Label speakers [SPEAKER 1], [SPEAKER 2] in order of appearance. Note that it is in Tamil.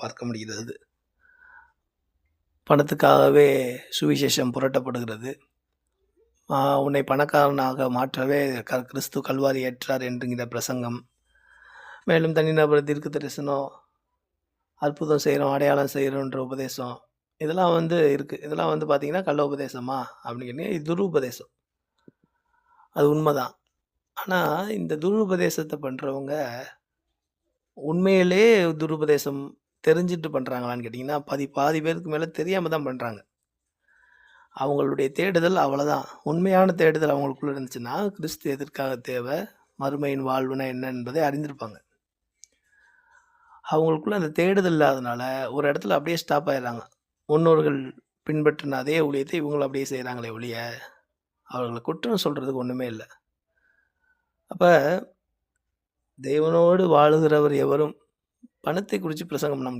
[SPEAKER 1] பார்க்க முடிகிறது. பணத்துக்காகவே சுவிசேஷம் புரட்டப்படுகிறது. உன்னை பணக்காரனாக மாற்றவே க- கிறிஸ்து கல்வாரி ஏற்றார் என்கிற பிரசங்கம். மேலும் தனிநபர் தீர்க்க தரிசனம் அற்புதம் செய்கிறோம் அடையாளம் செய்கிறோன்ற உபதேசம் இதெல்லாம் வந்து இருக்குது இதெல்லாம் வந்து பார்த்திங்கன்னா கள்ள உபதேசமா அப்படின்னு இது துருபதேசம். அது உண்மைதான். ஆனால் இந்த துருபதேசத்தை பண்ணுறவங்க உண்மையிலே துருபதேசம் தெரிஞ்சுட்டு பண்ணுறாங்களான்னு கேட்டிங்கன்னா பாதி பாதி பேருக்கு மேலே தெரியாமல் தான் பண்ணுறாங்க அவங்களுடைய தேடுதல் அவ்வளோதான் உண்மையான தேடுதல் அவங்களுக்குள்ள இருந்துச்சுன்னா கிறிஸ்து எதற்காக தேவை மறுமையின் வாழ்வுனா என்ன என்பதை அறிந்திருப்பாங்க. அவங்களுக்குள்ள அந்த தேடுதல் இல்லாதனால ஒரு இடத்துல அப்படியே ஸ்டாப் ஆயிடுறாங்க. முன்னோர்கள் பின்பற்றின அதே ஊழியத்தை இவங்களும் அப்படியே செய்கிறாங்களே ஒழிய அவர்களை குற்றம் சொல்கிறதுக்கு ஒன்றுமே இல்லை. அப்போ தேவனோடு வாழுகிறவர் எவரும் பணத்தை குறித்து பிரசங்கம் பண்ண முடியாது.